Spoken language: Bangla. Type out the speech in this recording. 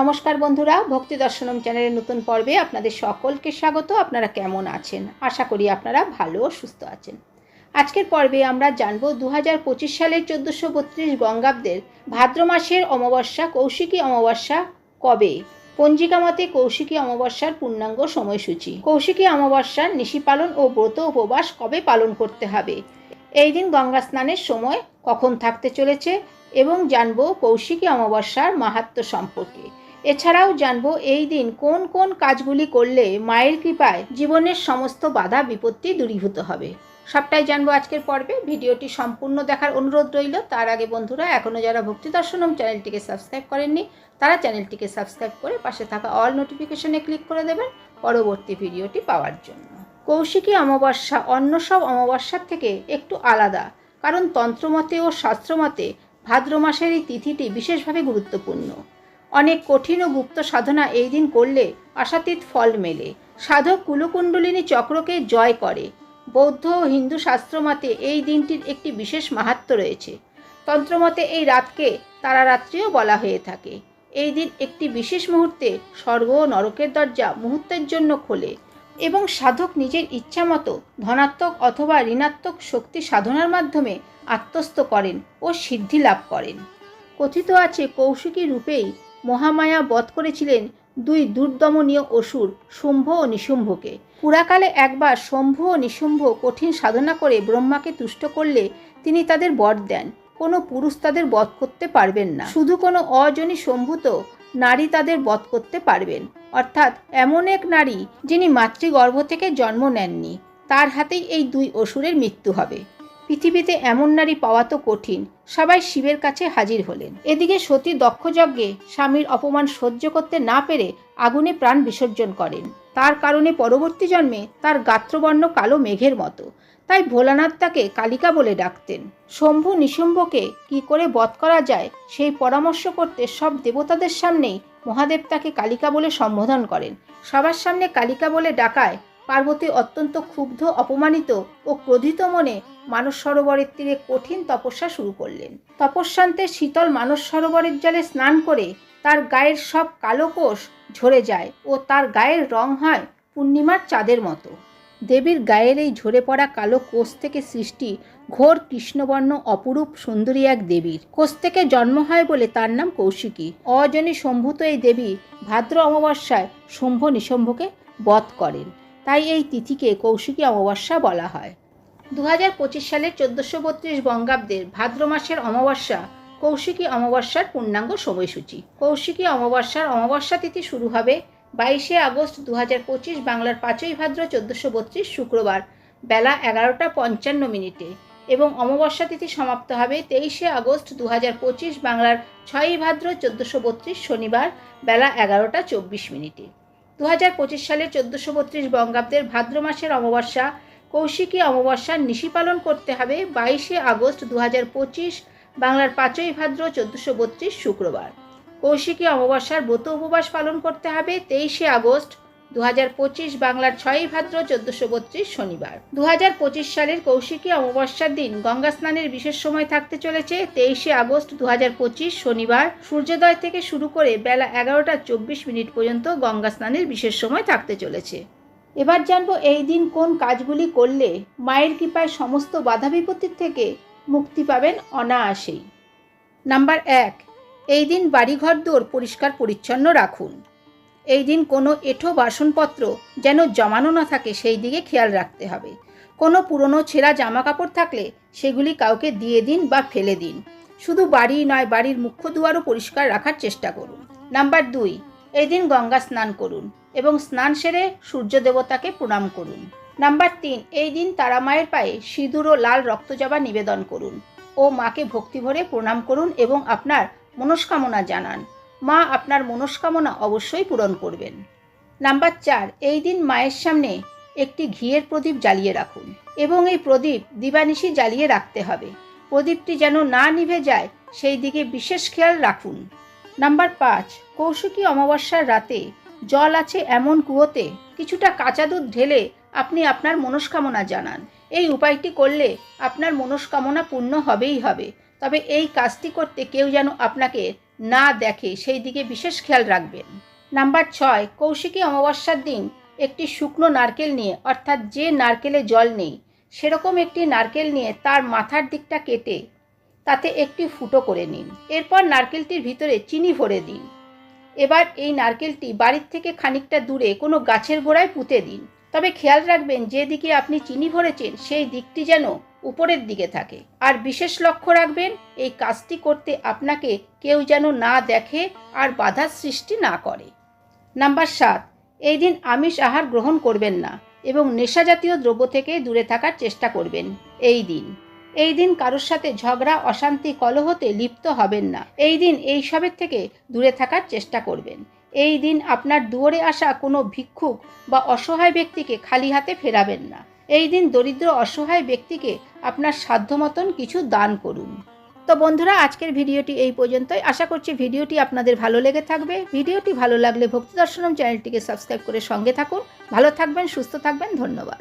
নমস্কার বন্ধুরা, ভক্তি দর্শনম চ্যানেলের নতুন পর্বে আপনাদের সকলকে স্বাগত। আপনারা কেমন আছেন? আশা করি আপনারা ভালো সুস্থ আছেন। আজকের পর্বে আমরা জানব দু হাজার পঁচিশ সালের চোদ্দোশো বত্রিশ বঙ্গাব্দের ভাদ্র মাসের অমাবস্যা, কৌশিকী অমাবস্যা কবে? পঞ্জিকা মতে কৌশিকী অমাবস্যার পূর্ণাঙ্গ সময়সূচি। কৌশিকী অমাবস্যার নিশি পালন ও ব্রত উপবাস কবে পালন করতে হবে? এই দিন গঙ্গা স্নানের সময় কখন থাকতে চলেছে? এবং জানব কৌশিকী অমাবস্যার মাহাত্ম্য সম্পর্কে। এছাড়াও জানব এই দিন কোন কোন কাজগুলি করলে মায়ের কৃপায় জীবনের সমস্ত বাধা বিপত্তি দূরীভূত হবে। সবটাই জানব আজকের পর্বে। ভিডিওটি সম্পূর্ণ দেখার অনুরোধ রইল। তার আগে বন্ধুরা এখনও যারা ভক্তি দর্শনম চ্যানেলটিকে সাবস্ক্রাইব করেননি, তারা চ্যানেলটিকে সাবস্ক্রাইব করে পাশে থাকা অল নোটিফিকেশনে ক্লিক করে দেবেন পরবর্তী ভিডিওটি পাওয়ার জন্য। কৌশিকী অমাবস্যা অন্য সব অমাবস্যার থেকে একটু আলাদা, কারণ তন্ত্রমতে ও শাস্ত্রমতে ভাদ্র মাসের এই তিথিটি বিশেষভাবে গুরুত্বপূর্ণ। অনেক কঠিন ও গুপ্ত সাধনা এই দিন করলে আশাতীত ফল মেলে। সাধক কুলকুণ্ডলিনী চক্রকে জয় করে। বৌদ্ধ ও হিন্দু শাস্ত্রমতে এই দিনটির একটি বিশেষ মাহাত্ম্য রয়েছে। তন্ত্রমতে এই রাতকে তারারাত্রিও বলা হয়ে থাকে। এই দিন একটি বিশেষ মুহূর্তে স্বর্গ ও নরকের দরজা মুহূর্তের জন্য খোলে এবং সাধক নিজের ইচ্ছামতো ধনাত্মক অথবা ঋণাত্মক শক্তি সাধনার মাধ্যমে আত্মস্থ করেন ও সিদ্ধি লাভ করেন। কথিত আছে কৌশিকী রূপেই মহামায়া বধ করেছিলেন দুই দুর্দমনীয় অসুর, শুম্ভ ও নিশুম্ভকে। পুরাকালে একবার শম্ভু ও নিশুম্ভ কঠিন সাধনা করে ব্রহ্মাকে তুষ্ট করলে তিনি তাদের বর দেন। কোনো পুরুষ তাদের বধ করতে পারবেন না। শুধু কোনো অজনী সম্ভূত নারী তাদের বধ করতে পারবেন। অর্থাৎ এমন এক নারী যিনি মাতৃগর্ভ থেকে জন্ম নেননি, তার হাতেই এই দুই অসুরের মৃত্যু হবে। পৃথিবীতে এমন নারী পাওয়া তো কঠিন, সবাই শিবের কাছে হাজির হলেন। এদিকে সতী দক্ষযজ্ঞে স্বামীর অপমান সহ্য করতে না পেরে আগুনে প্রাণ বিসর্জন করেন। তার কারণে পরবর্তী জন্মে তার গাত্রবর্ণ কালো মেঘের মতো। তাই ভোলানাথ তাকে কালিকা বলে ডাকতেন। শম্ভু নিশুম্ভকে কি করে বধ করা যায়, সেই পরামর্শ করতে সব দেবতাদের সামনেই মহাদেব তাকে কালিকা বলে সম্বোধন করেন। সবার সামনে কালিকা বলে ডাকায় পার্বতী অত্যন্ত ক্ষুব্ধ, অপমানিত ও ক্রোধিত মনে মানস সরোবরের তীরে কঠিন তপস্যা শুরু করলেন। তপস্যান্তে শীতল মানস সরোবরের জলে স্নান করে তার গায়ের সব কালো কোষ ঝরে যায় ও তার গায়ের রং হয় পূর্ণিমার চাঁদের মতো। দেবীর গায়ের এই ঝরে পড়া কালো কোষ থেকে সৃষ্টি ঘোর কৃষ্ণবর্ণ, অপরূপ, সুন্দরী এক দেবীর। কোষ থেকে জন্ম হয় বলে তার নাম কৌশিকী। অজনী সম্ভূত এই দেবী ভাদ্র অমাবস্যায় শম্ভ নিশম্ভকে বধ করেন। তাই এই তিথিকে কৌশিকী অমাবস্যা বলা হয়। দু হাজার পঁচিশ সালের চোদ্দোশো বত্রিশ বঙ্গাব্দের ভাদ্র মাসের অমাবস্যা কৌশিকী অমাবস্যার পূর্ণাঙ্গ সময়সূচি। কৌশিকী অমাবস্যার অমাবস্যা তিথি শুরু হবে বাইশে আগস্ট দু হাজার পঁচিশ বাংলার পাঁচই ভাদ্র চোদ্দোশো বত্রিশ শুক্রবার বেলা এগারোটা পঞ্চান্ন মিনিটে এবং অমাবস্যা তিথি সমাপ্ত হবে তেইশে আগস্ট দু হাজার পঁচিশ বাংলার ছয়ই ভাদ্র চোদ্দোশো বত্রিশ শনিবার বেলা এগারোটা চব্বিশ মিনিটে। দু হাজার পঁচিশ সালের চোদ্দোশো বত্রিশ বঙ্গাব্দের ভাদ্র মাসের অমাবস্যা, কৌশিকী অমাবস্যার নিশি পালন করতে হবে বাইশে আগস্ট দু হাজার পঁচিশ, বাংলার পাঁচই ভাদ্র চোদ্দোশো বত্রিশ শুক্রবার। কৌশিকী অমাবস্যার ব্রত উপবাস পালন করতে হবে তেইশে আগস্ট দু হাজার পঁচিশ বাংলার ছয়ই ভাদ্র চোদ্দশো বত্রিশ শনিবার। দু হাজার পঁচিশ সালের কৌশিকী অমাবস্যার দিন গঙ্গা স্নানের বিশেষ সময় থাকতে চলেছে তেইশে আগস্ট দু হাজার পঁচিশ শনিবার। সূর্যোদয় থেকে শুরু করে বেলা এগারোটা চব্বিশ মিনিট পর্যন্ত গঙ্গা স্নানের বিশেষ সময় থাকতে চলেছে। এবার জানব এই দিন কোন কাজগুলি করলে মায়ের কৃপায় সমস্ত বাধা বিপত্তির থেকে মুক্তি পাবেন অনায়াসেই। নাম্বার এক, এই দিন বাড়িঘর দৌড় পরিষ্কার পরিচ্ছন্ন রাখুন। এই দিন কোনো এঁঠো বাসনপত্র যেন জমানো না থাকে সেই দিকে খেয়াল রাখতে হবে। কোনো পুরনো ছেঁড়া জামা কাপড় থাকলে সেগুলি কাউকে দিয়ে দিন বা ফেলে দিন। শুধু বাড়ি নয়, বাড়ির মুখ্য দুয়ারও পরিষ্কার রাখার চেষ্টা করুন। নাম্বার দুই, এই দিন গঙ্গা স্নান করুন এবং স্নান সেরে সূর্য দেবতাকে প্রণাম করুন। নাম্বার তিন, এই দিন তারা মায়ের পায়ে সিঁদুর ও লাল রক্তজবা নিবেদন করুন। ও মাকে ভক্তি ভরে প্রণাম করুন এবং আপনার মনস্কামনা জানান। মা আপনার মনস্কামনা অবশ্যই পূরণ করবেন। নাম্বার চার, এই দিন মায়ের সামনে একটি ঘিয়ের প্রদীপ জ্বালিয়ে রাখুন এবং এই প্রদীপ দিবানিশি জ্বালিয়ে রাখতে হবে। প্রদীপটি যেন না নিভে যায়, সেই দিকে বিশেষ খেয়াল রাখুন। নাম্বার পাঁচ, কৌশিকী অমাবস্যার রাতে জল আছে এমন কুয়োতে কিছুটা কাঁচা দুধ ঢেলে আপনি আপনার মনস্কামনা জানান। এই উপায়টি করলে আপনার মনস্কামনা পূর্ণ হবেই হবে। তবে এই কাজটি করতে কেউ যেন আপনাকে না দেখে সেই দিকে বিশেষ খেয়াল রাখবেন। নাম্বার ছয়, কৌশিকী অমাবস্যার দিন একটি শুকনো নারকেল নিয়ে, অর্থাৎ যে নারকেলে জল নেই, সেরকম একটি নারকেল নিয়ে তার মাথার দিকটা কেটে তাতে একটি ফুটো করে নিন। এরপর নারকেলটির ভিতরে চিনি ভরে দিন। এবার এই নারকেলটি বাড়ির থেকে খানিকটা দূরে কোনো গাছের গোড়ায় পুঁতে দিন। তবে খেয়াল রাখবেন, যে দিকে আপনি চিনি ভরেছেন, সেই দিকটি যেন উপরের দিকে থাকে। আর বিশেষ লক্ষ্য রাখবেন, এই কাজটি করতে আপনাকে কেউ যেন না দেখে আর বাধার সৃষ্টি না করে। নাম্বার সাত, এই দিন আমিষ আহার গ্রহণ করবেন না এবং নেশাজাতীয় দ্রব্য থেকে দূরে থাকার চেষ্টা করবেন। এই দিন এই দিন কারোর সাথে ঝগড়া, অশান্তি, কলহতে লিপ্ত হবেন না। এই দিন এই সবের থেকে দূরে থাকার চেষ্টা করবেন। এই দিন আপনার দুয়ারে আসা কোনো ভিক্ষুক বা অসহায় ব্যক্তিকে খালি হাতে ফেরাবেন না। এই দিন দরিদ্র অসহায় ব্যক্তিকে আপনার সাধ্য মতন কিছু দান করুন। তো বন্ধুরা, আজকের ভিডিওটি এই পর্যন্তই। আশা করছি ভিডিওটি আপনাদের ভালো লেগে থাকবে। ভিডিওটি ভালো লাগলে ভক্তি দর্শনম চ্যানেলটিকে সাবস্ক্রাইব করে সঙ্গে থাকুন। ভালো থাকবেন, সুস্থ থাকবেন, ধন্যবাদ।